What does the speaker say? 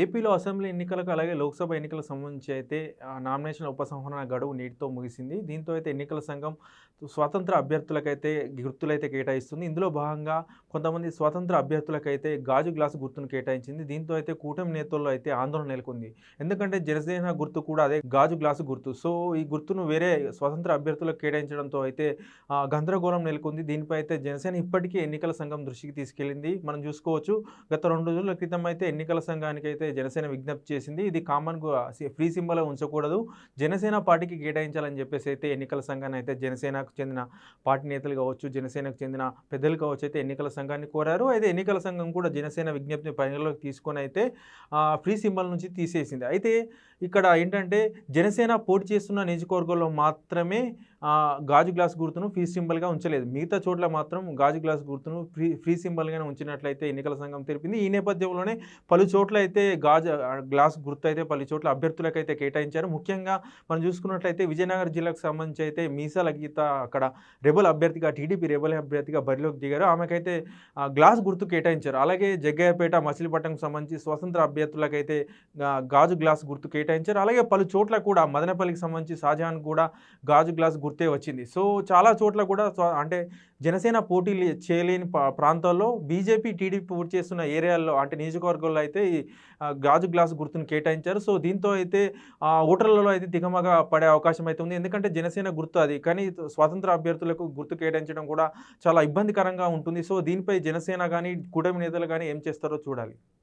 ఏపీలో అసెంబ్లీ ఎన్నికలకు అలాగే లోక్సభ ఎన్నికలకు సంబంధించి అయితే నామినేషన్ ఉపసంహరణ గడువు నీటితో ముగిసింది. దీంతో అయితే ఎన్నికల సంఘం స్వతంత్ర అభ్యర్థులకైతే గుర్తులైతే కేటాయిస్తుంది. ఇందులో భాగంగా కొంతమంది స్వతంత్ర అభ్యర్థులకైతే గాజు గ్లాసు గుర్తును కేటాయించింది. దీంతో అయితే కూటమి నేతల్లో అయితే ఆందోళన నెలకొంది. ఎందుకంటే జనసేన గుర్తు కూడా అదే గాజు గ్లాసు గుర్తు. సో ఈ గుర్తును వేరే స్వతంత్ర అభ్యర్థులకు కేటాయించడంతో అయితే గందరగోళం నెలకొంది. దీనిపై అయితే జనసేన ఇప్పటికీ ఎన్నికల సంఘం దృష్టికి తీసుకెళ్ళింది మనం చూసుకోవచ్చు గత రెండు రోజుల క్రితం అయితే ఎన్నికల సంఘానికి అయితే అయితే జనసేన విజ్ఞప్తి చేసింది ఇది కామన్గా ఫ్రీ సింబల్ ఉంచకూడదు. జనసేన పార్టీకి కేటాయించాలని చెప్పేసి అయితే ఎన్నికల సంఘాన్ని అయితే జనసేనకు చెందిన పార్టీ నేతలు కావచ్చు జనసేనకు చెందిన పెద్దలు కావచ్చు అయితే ఎన్నికల సంఘాన్ని కోరారు. అయితే ఎన్నికల సంఘం కూడా జనసేన విజ్ఞప్తిని పరిగణలోకి తీసుకొని అయితే ఫ్రీ సింబల్ నుంచి తీసేసింది. అయితే ఇక్కడ ఏంటంటే జనసేన పోటీ చేస్తున్న నియోజకవర్గంలో మాత్రమే గాజు గ్లాస్ గుర్తును ఫ్రీ సింబల్గా ఉంచలేదు. మిగతా చోట్ల మాత్రం గాజు గ్లాస్ గుర్తును ఫ్రీ ఫ్రీ సింబల్గానే ఉంచినట్లయితే ఎన్నికల సంఘం తెలిపింది. ఈ నేపథ్యంలోనే పలు చోట్ల అయితే గాజు గ్లాస్ గుర్తు అయితే పలు చోట్ల అభ్యర్థులకైతే కేటాయించారు. ముఖ్యంగా మనం చూసుకున్నట్లయితే విజయనగరం జిల్లాకు సంబంధించి అయితే మీసాల గీత అక్కడ రెబల్ అభ్యర్థిగా టీడీపీ రెబల్ అభ్యర్థిగా బరిలోకి దిగారు. ఆమెకైతే గ్లాస్ గుర్తు కేటాయించారు. అలాగే జగ్గయ్యపేట మచిలీపట్నంకు సంబంధించి స్వతంత్ర అభ్యర్థులకైతే గాజు గ్లాస్ గుర్తు కేటాయించారు. అలాగే పలు చోట్ల కూడా మదనపల్లికి సంబంధించి షాజహాన్ కూడా గాజు గ్లాస్ గుర్తు గుర్తే వచ్చింది. సో చాలా చోట్ల కూడా అంటే జనసేన పోటీ చేయలేని పా- ప్రాంతాల్లో బీజేపీ టీడీపీ పోటీ చేస్తున్న ఏరియాల్లో అంటే నియోజకవర్గాల్లో అయితే ఈ గాజు గ్లాస్ గుర్తును కేటాయించారు. సో దీంతో అయితే ఆ, ఓటర్లలో అయితే దిగమగా పడే అవకాశం అయితే ఉంది. ఎందుకంటే జనసేన గుర్తు అది. కానీ స్వతంత్ర అభ్యర్థులకు గుర్తు కేటాయించడం కూడా చాలా ఇబ్బందికరంగా ఉంటుంది. సో దీనిపై జనసేన కానీ కూటమి నేతలు కానీ ఏం చేస్తారో చూడాలి.